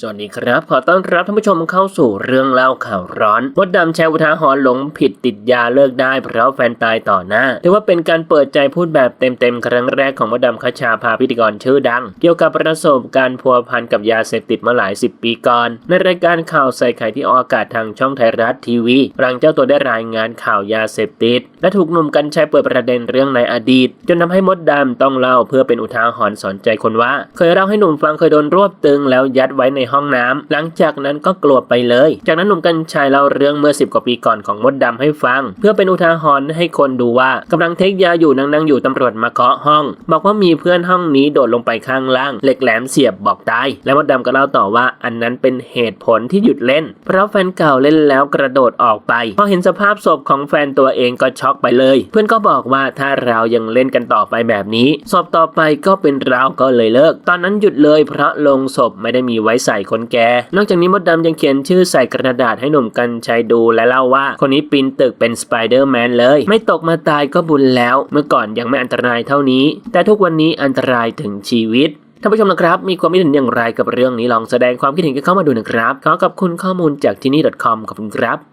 สวัสดีครับ ขอต้อนรับท่านผู้ชมเข้าสู่เรื่องเล่าข่าวร้อนมดดำแชร์อุทาหรณ์หลงผิดติดยาเลิกได้ เพราะแฟนตายต่อหน้าถือว่าเป็นการเปิดใจพูดแบบเต็มๆ ครั้งแรกของมดดำคชาพาพิธีกรชื่อดัง เกี่ยวกับประสบการณ์พัวพันกับยาเสพติดมาหลายสิบปีก่อน ในรายการข่าวใส่ไข่ที่ออกอากาศทางช่องไทยรัฐทีวีหลังเจ้าตัวได้รายงานข่าวยาเสพติด และถูกหนุ่มกันชัยเปิดประเด็นเรื่องในอดีต จนทำให้มดดำต้องเล่าเพื่อเป็นอุทาหรณ์สอนใจคนว่า เคยเล่าให้หนุ่มฟังเคยโดนรวบตึงแล้วยัดไว้ในห้องน้ำหลังจากนั้นก็กลัวไปเลย จากนั้นหนุ่มกัญชัยเล่าเรื่องเมื่อ 10 กว่าปีก่อนของมดดำให้ฟัง เพื่อเป็นอุทาหรณ์ให้คนดูว่ากำลังเทคยาอยู่นั่งๆอยู่ตำรวจมาเคาะห้อง บอกว่ามีเพื่อนห้องนี้โดดลงไปข้างล่าง เหล็กแหลมเสียบบอกตาย แล้วมดดำก็เล่าต่อว่าอันนั้นเป็นเหตุผลที่หยุดเล่น เพราะแฟนเก่าเล่นแล้วกระโดดออกไปพอเห็นสภาพศพของแฟนตัวเองก็ช็อกไปเลย เพื่อนก็บอกว่าถ้าเรายังเล่นกันต่อไปแบบนี้ศพต่อไปก็เป็นเราก็เลยเลิก ตอนนั้นหยุดเลยเพราะลงศพไม่ได้มีไว้ใส่คนแก่นอกจากนี้มดดำยังเขียนชื่อใส่กระดาษให้หนุ่มกันชัยดูและเล่าว่า คนนี้ปีนตึกเป็นสไปเดอร์แมนเลย ไม่ตกมาตายก็บุญแล้ว เมื่อก่อนยังไม่อันตรายเท่านี้ แต่ทุกวันนี้อันตรายถึงชีวิตท่านผู้ชมนะครับ มีความคิดเห็นอย่างไรกับเรื่องนี้ลองแสดงความคิดเห็นกันเข้ามาดูนะครับ ขอขอบคุณข้อมูลจากที่นี่ .com ขอบคุณครับ